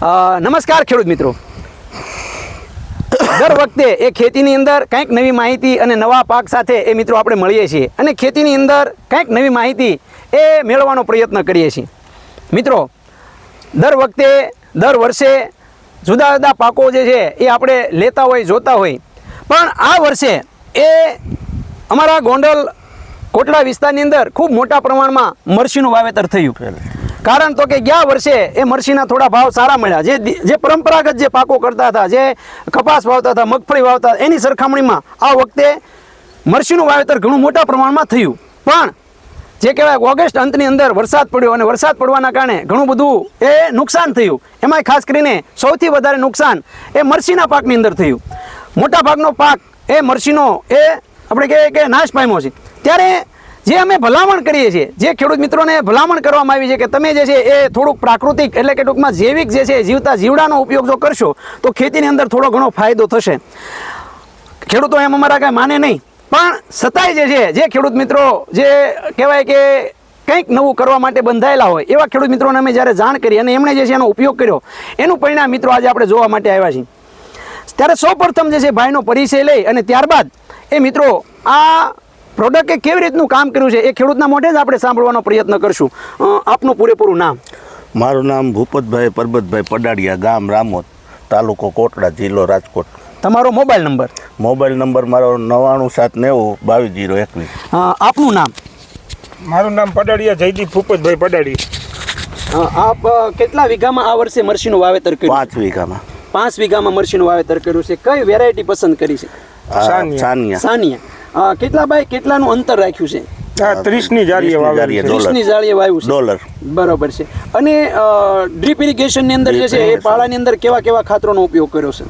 નમસ્કાર ખેડૂત મિત્રો. દર વખતે એ ખેતીની અંદર કંઈક નવી માહિતી અને નવા પાક સાથે એ મિત્રો આપણે મળીએ છીએ અને ખેતીની અંદર કંઈક નવી માહિતી એ મેળવવાનો પ્રયત્ન કરીએ છીએ. મિત્રો, દર વખતે, દર વર્ષે જુદા જુદા પાકો જે છે એ આપણે લેતા હોય, જોતા હોય. પણ આ વર્ષે એ અમારા ગોંડલ કોટડા વિસ્તારની અંદર ખૂબ મોટા પ્રમાણમાં મરસીનું વાવેતર થયું. કારણ તો કે ગયા વર્ષે એ મરસીના થોડા ભાવ સારા મળ્યા. જે જે પરંપરાગત જે પાકો કરતા હતા, જે કપાસ વાવતા હતા, મગફળી વાવતા એની સરખામણીમાં આ વખતે મરસીનું વાવેતર ઘણું મોટા પ્રમાણમાં થયું. પણ જે કહેવાય ઓગસ્ટ અંતની અંદર વરસાદ પડ્યો અને વરસાદ પડવાના કારણે ઘણું બધું એ નુકસાન થયું. એમાંય ખાસ કરીને સૌથી વધારે નુકસાન એ મરસીના પાકની અંદર થયું. મોટા ભાગનો પાક એ મરસીનો એ આપણે કહીએ કે નાશ પામ્યો છે. ત્યારે જે અમે ભલામણ કરીએ છીએ, જે ખેડૂત મિત્રોને ભલામણ કરવામાં આવી છે કે તમે જે છે એ થોડુંક પ્રાકૃતિક એટલે કે ટૂંકમાં જૈવિક જે છે જીવતા જીવડાનો ઉપયોગ જો કરશો, તો ખેતીની અંદર થોડો ઘણો ફાયદો થશે. ખેડૂતો એમ અમારા કાંઈ માને નહીં, પણ છતાંય જે છે, જે ખેડૂત મિત્રો જે કહેવાય કે કંઈક નવું કરવા માટે બંધાયેલા હોય, એવા ખેડૂત મિત્રોને અમે જ્યારે જાણ કરી અને એમણે જે છે એનો ઉપયોગ કર્યો, એનું પરિણામ મિત્રો આજે આપણે જોવા માટે આવ્યા છીએ. ત્યારે સૌપ્રથમ જે છે ભાઈનો પરિચય લઈ અને ત્યારબાદ એ મિત્રો આ પ્રોડક્ટે કેવી રીતનું કામ કર્યું છે એ ખેડૂતના મોઢે જ આપણે સાંભળવાનો પ્રયત્ન કરશું. આપનું પૂરેપૂરું નામ? મારું નામ ભૂપતભાઈ પરબતભાઈ પડાડિયા ગામ રામોદ તાલુકો કોટડા જિલ્લો રાજકોટ. તમારો મોબાઈલ નંબર? મોબાઈલ નંબર મારો નવ્વાણું સાત નેવું બાવીસ જીરો એકવીસ. આપનું નામ? મારું નામ પડાડિયા જયદીપ ભૂપતભાઈ પડાડી આપ કેટલા વીઘામાં આ વર્ષે મરસીનું વાવેતર કર્યું? પાંચ વીઘામાં. પાંચ વીઘામાં મરસીનું વાવેતર કર્યું છે. કઈ વેરાયટી પસંદ કરી છે? સાનિયા. સાનિયા. સાનિયા. અ, કેટલા બાય કેટલાનું અંતર રાખ્યું છે? આ ત્રીસની જાળીએ વાવ્યું છે? ડોલર. બરોબર છે. અને ડ્રીપ ઇરિગેશનની અંદર જે છે એ પાળાની અંદર કેવા કેવા ખાતરોનો ઉપયોગ કર્યો છે?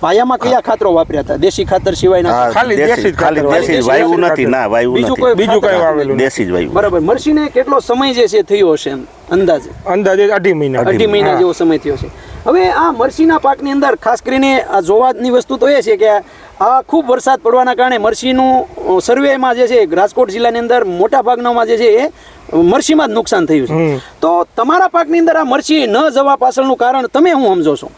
પાયામાં કયા ખાતરો વાપર્યા હતા? દેશી ખાતર સિવાયના? ખાલી દેશી દેશી ખાલી દેશી વાયુ નથી ના વાયુ બીજું કોઈ બીજું કઈ વાવેલું દેશી જ વાયુ બરોબર. મરસીને કેટલો સમય જે છે થયો હશે એમ? અંદાજે? અંદાજે અઢી મહિના. અઢી મહિના જેવો સમય થયો છે. હવે આ મરસીના પાકની અંદર ખાસ કરીને આ જોવાની વસ્તુ તો એ છે કે આ ખૂબ વરસાદ પડવાના કારણે મરસીનું સર્વેમાં જે છે રાજકોટ જિલ્લાની અંદર મોટા ભાગનામાં જે છે એ મરસીમાં જ નુકસાન થયું છે. તો તમારા પાકની અંદર આ મરસી ન જવા પાછળનું કારણ તમે હું સમજો છો?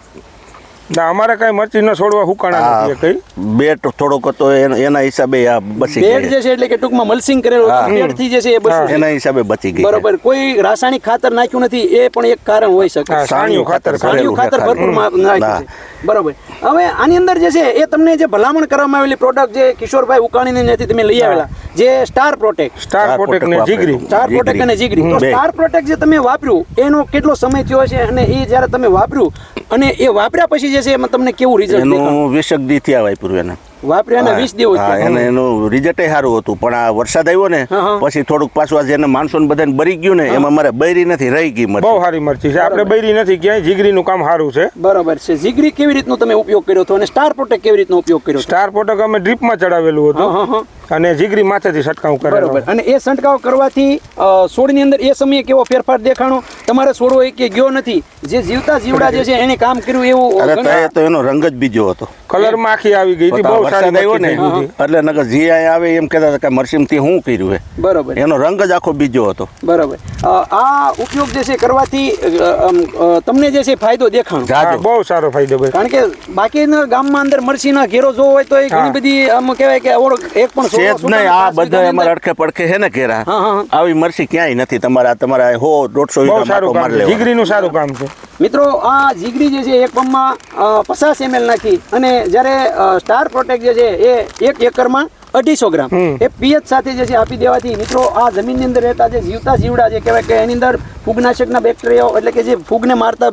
ના અમારે કઈ મરચી ન છોડવા હુકાણા નથી કઈ. બેટ થોડોક હતો એના હિસાબે આ બસી બેડ જે છે એટલે કે ટૂંકમાં મલ્સિંગ કરેલું બેટ બેડથી જે છે એ બચ્યું એના હિસાબે બચી ગઈ. બરોબર. કોઈ રાસાયણિક ખાતર નાખ્યું નથી એ પણ એક કારણ હોઈ શકે. સાણિયું ખાતર સાણિયું ખાતર ભરપૂર નાખ્યું બરોબર. હવે આની અંદર જે છે એ તમને જે ભલામણ કરવામાં આવેલી પ્રોડક્ટ જે કિશોરભાઈ ઉકાણીને ત્યાંથી તમે લઈ આવેલા જે સ્ટાર પ્રોટેક્ટ સ્ટાર પ્રોટેક્ટ ને જીગરી. સ્ટાર પ્રોટેક્ટ અને જીગરી. તો સ્ટાર પ્રોટેક્ટ જે તમે વાપર્યું એનો કેટલો સમય થયો છે અને એ જ્યારે તમે વાપર્યું અને એ વાપર્યા પછી જે છે એમાં તમને કેવું રિઝલ્ટ દેખાયું એનું વીસક દી થયા વાપર્યું એને. વાપર્યા વીસ દિવસ હા, એને એનું રિઝલ્ટ સારું હતું પણ આ વરસાદ આવ્યો ને. પછી થોડુંક પાછું આજે જેને માણસો ને બધાને બરી ગયું ને એમાં મારે બૈરી નથી રહી ગઈ મરચી. બહુ સારી મરચી છે. આપણે બૈરી નથી ક્યાંય જીગરીનું કામ સારું છે. બરાબર છે. જીગરી કેવી રીતનો તમે ઉપયોગ કર્યો હતો અને સ્ટાર પ્રોટેક્ટ કેવી રીતનો ઉપયોગ કર્યો સ્ટાર પ્રોટેક્ટ અમે ડ્રીપમાં ચડાવેલું. હતું. અને જીગરી માથેથી છંટકાવ કરે બરોબર. અને એ છંટકાવ કરવાથી છોડની અંદર એ સમયે કેવો ફેરફાર દેખાણો? તમારે છોડવો એ કે ગયો નથી. જે જીવતા જીવડા જે છે એને કામ કર્યું એવું અરે તો એનો રંગ જ બીજો હતો. કલર માખી આવી ગઈ હતી બહુ સારી આવ્યો ને. એટલે નગર જી અહીંયા આવે એમ કહેતા હતા કે મરસીમથી શું કર્યું હે. બરોબર. એનો રંગ જ આખો બીજો હતો. બરોબર. આ ઉપયોગ જે છે કરવાથી તમને જે છે ફાયદો દેખાણો? બહુ સારો ફાયદો ભાઈ. કારણ કે બાકીના ગામમાં અંદર મરસીના ઘેરો જોવો હોય તો એ ઘણી બધી આમ કહેવાય કે ઓળખ એક પણ છે જ નહીં આ બધા અમારા અડખે પડખે છે ને કેરા હા, હા, હા. આવી મરસી ક્યાંય નથી તમારા તમારા હો દોઢસો જીગરીનું સારું કામ છે. મિત્રો આ જીગરી જે છે એક પંપમાં પચાસ એમએલ નાખી. અને જ્યારે સ્ટાર પ્રોટેક્ટ જે છે એ એક એકરમાં અઢીસો ગ્રામ. એ પીએચ સાથે જે છે આપી દેવાથી મિત્રો આ જમીનની અંદર રહેતા જે જીવતા જીવડા જે કહેવાય કે એની અંદર ફૂગનાશકના બેક્ટેરિયાઓ એટલે કે જે ફૂગને મારતા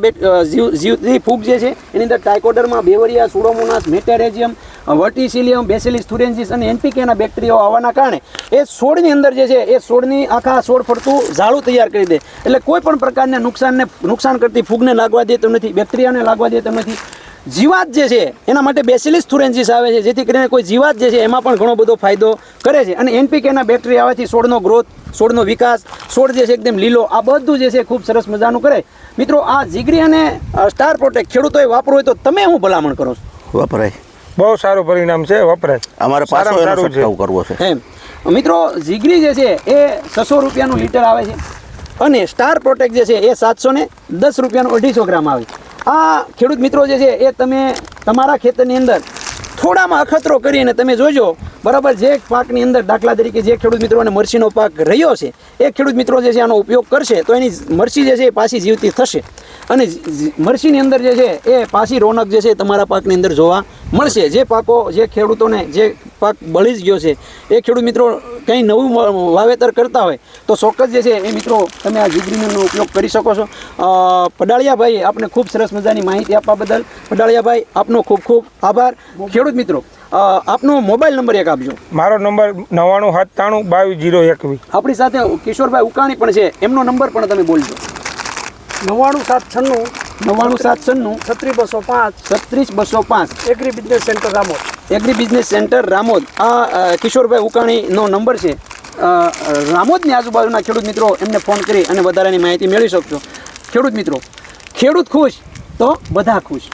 જીવ જીવતી ફૂગ જે છે એની અંદર ટાઇકોડરમાં Beauveria Pseudomonas Metarhizium Verticillium Bacillus thuringiensis અને એનપીકેના બેક્ટેરિયાઓ આવવાના કારણે એ છોડની અંદર જે છે એ છોડની આખા છોડ ફરતું ઝાડું તૈયાર કરી દે. એટલે કોઈ પણ પ્રકારના નુકસાનને નુકસાન કરતી ફૂગને લાગવા દેતો નથી બેક્ટેરિયાને લાગવા દેતો નથી. જીવાત જે છે એના માટે બેસિલિસ થુરેન્જીસ આવે છે જેથી કરીને કોઈ જીવાત જે છે એમાં પણ ઘણો બધો ફાયદો કરે છે. અને એનપીકેના બેક્ટેરિયા આવવાથી છોડનો ગ્રોથ છોડનો વિકાસ છોડ જે છે એકદમ લીલો આ બધું જે છે ખૂબ સરસ મજાનું કરે. મિત્રો આ જીગરી અને સ્ટાર પ્રોટેક્ટ ખેડૂતોએ વાપરવું હોય તો તમે હું ભલામણ કરો છો? વપરાય. બહુ સારું પરિણામ છે વપરાય. અમારે પાછો સારું છે. કરવો છે. એમ. મિત્રો જીગરી જે છે એ છસો રૂપિયાનું લીટર આવે છે. અને સ્ટાર પ્રોટેક્ટ જે છે એ સાતસો ને દસ રૂપિયાનો અઢીસો ગ્રામ આવે આ ખેડૂત મિત્રો જે છે, એ તમે તમારા ખેતરની અંદર થોડામાં અખતરો કરીને તમે જોજો. બરાબર, જે પાકની અંદર દાખલા તરીકે જે ખેડૂત મિત્રોને મરસીનો પાક રહ્યો છે, એ ખેડૂત મિત્રો જે છે, આનો ઉપયોગ કરશે તો એની મરસી જે છે, એ પાછી જીવતી થશે. અને જ- અંદર જે છે, એ પાછી રોનક જે છે તમારા પાકની અંદર જોવા મળશે. જે પાકો, જે ખેડૂતોને જે પાક બળી જ ગયો છે. એ ખેડૂત મિત્રો કંઈ નવું વાવેતર કરતા હોય તો ચોક્કસ જે છે એ મિત્રો તમે આ જીગ્રીનનો ઉપયોગ કરી શકો છો. પડાળિયાભાઈ આપને ખૂબ સરસ મજાની માહિતી આપવા બદલ. પડાળિયાભાઈ આપનો ખૂબ ખૂબ આભાર. ખેડૂત મિત્રો આપનો મોબાઈલ નંબર એક આપજો. મારો નંબર નવ્વાણું સત્તાણું બાવીસ જીરો એકવીસ આપણી સાથે કિશોરભાઈ ઉકાણી પણ છે. એમનો નંબર પણ તમે બોલજો. નવ્વાણું સાત છન્નું નવ્વાણું સાત છન્નું છત્રીસ બસો પાંચ છત્રીસ બસો પાંચ. Agri business centre Ramod. Agri business centre Ramod. આ કિશોરભાઈ ઉકાણીનો નંબર છે. રામોદની આજુબાજુના ખેડૂત મિત્રો એમને ફોન કરી અને વધારાની માહિતી મેળવી શકશો. ખેડૂત મિત્રો, ખેડૂત ખુશ તો બધા ખુશ.